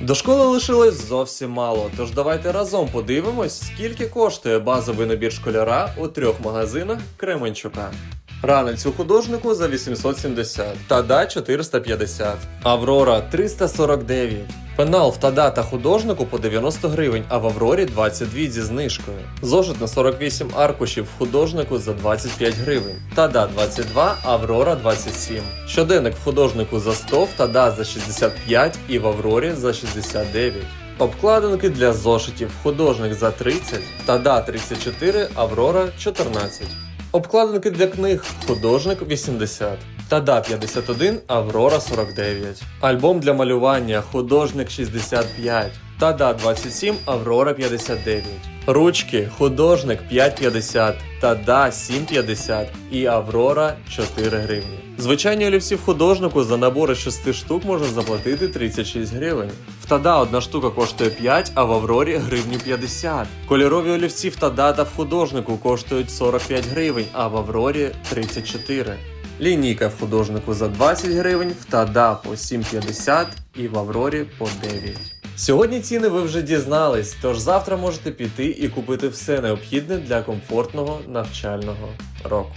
До школи лишилось зовсім мало, тож давайте разом подивимось, скільки коштує базовий набір школяра у трьох магазинах Кременчука. Ранець у художнику за 870, Тада 450, Аврора 349. Пенал в Тада та художнику по 90 гривень, а в Аврорі 22 зі знижкою. Зошит на 48 аркушів в художнику за 25 гривень. Тада 22, Аврора 27. Щоденник в художнику за 100, в Тада за 65 і в Аврорі за 69. Обкладинки для зошитів художник за 30, Тада 34, Аврора 14. Обкладинки для книг художник 80. Тада 51, Аврора 49. Альбом для малювання художник 65. Тада 27, Аврора 59. Ручки художник 5,50, Тада 7,50 і Аврора 4 гривні. Звичайні олівці в художнику за набори 6 штук можна заплатити 36 гривень. В Тада одна штука коштує 5, а в Аврорі гривню 50. Кольорові олівці в Тада та в художнику коштують 45 гривень, а в Аврорі 34. Лінійка в художнику за 20 гривень, в Тада по 7,50 і в Аврорі по 9. Сьогодні ціни ви вже дізнались, тож завтра можете піти і купити все необхідне для комфортного навчального року.